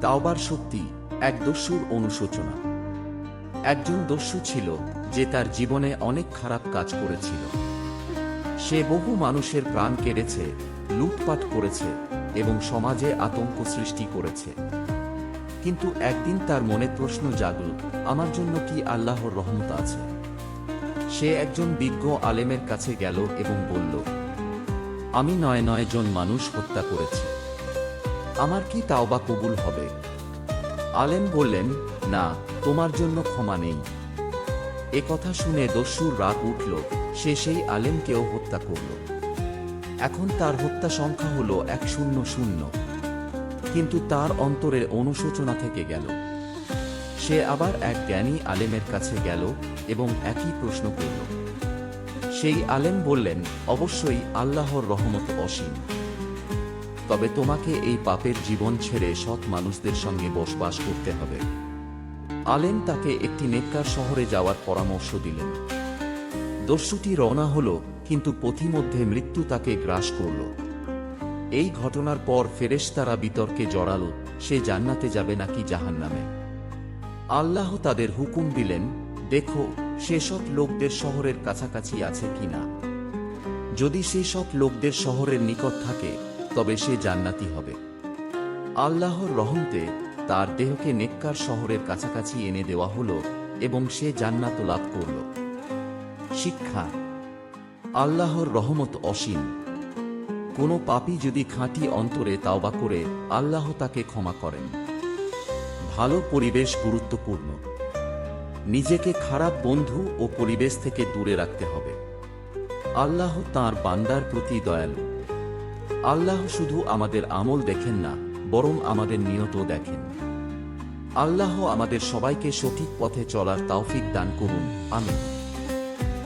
তাওবার সত্যি এক দস্যুর অনুশোচনা। একজন দস্যু ছিল যে তার জীবনে অনেক খারাপ কাজ করেছিল। সে বহু মানুষের প্রাণ কেড়েছে, লুটপাট করেছে এবং সমাজে আতঙ্ক সৃষ্টি করেছে। কিন্তু একদিন তার মনে প্রশ্ন জাগল, আমার জন্য কি আল্লাহর রহমত আছে? সে একজন বিজ্ঞ আলেমের কাছে গেল এবং বলল, আমি নয় নয় জন মানুষ হত্যা করেছি। আমার কি তাওবা কবুল হবে? আলেম বললেন, না, তোমার জন্য ক্ষমা নেই। এ কথা শুনে দস্যুর রাগ উঠল। সে সেই আলেমকেও হত্যা করল। এখন তার হত্যা সংখ্যা হল এক শূন্য শূন্য। কিন্তু তার অন্তরে অনুশোচনা থেকে গেল। সে আবার এক জ্ঞানী আলেমের কাছে গেল এবং একই প্রশ্ন করল। সেই আলেম বললেন, অবশ্যই আল্লাহর রহমত অসীম। তবে তোমাকে এই পাপের জীবন ছেড়ে সৎ মানুষদের সঙ্গে বসবাস করতে হবে। আলেম তাকে একটি নেককার শহরে যাওয়ার পরামর্শ দিলেন। দস্যুটি রওনা হল, কিন্তু পথিমধ্যে মৃত্যু তাকে গ্রাস করল। এই ঘটনার পর ফেরেশতারা বিতর্কে জড়ালো, সে জান্নাতে যাবে নাকি জাহান্নামে। আল্লাহ তাদের হুকুম দিলেন, দেখো সেসব লোকদের শহরের কাছাকাছি আছে কিনা? যদি সেসব লোকদের শহরের নিকট থাকে তবে সে জান্নাতি হবে। আল্লাহর রহমতে তার দেহকে নেককার শহরের কাছাকাছি এনে দেওয়া হলো এবং সে জান্নাত লাভ করল। শিক্ষা, আল্লাহর রহমত অসীম। কোনো পাপী যদি খাঁটি অন্তরে তাওবা করে, আল্লাহ তাকে ক্ষমা করেন। ভালো পরিবেশ গুরুত্বপূর্ণ। নিজেকে খারাপ বন্ধু ও পরিবেশ থেকে দূরে রাখতে হবে। আল্লাহ তার বান্দার প্রতি দয়ালু। আল্লাহ শুধু আমাদের আমল দেখেন না, বরং আমাদের নিয়ত দেখেন। আল্লাহ আমাদের সবাইকে সঠিক পথে চলার তাওফিক দান করুন। আমিন।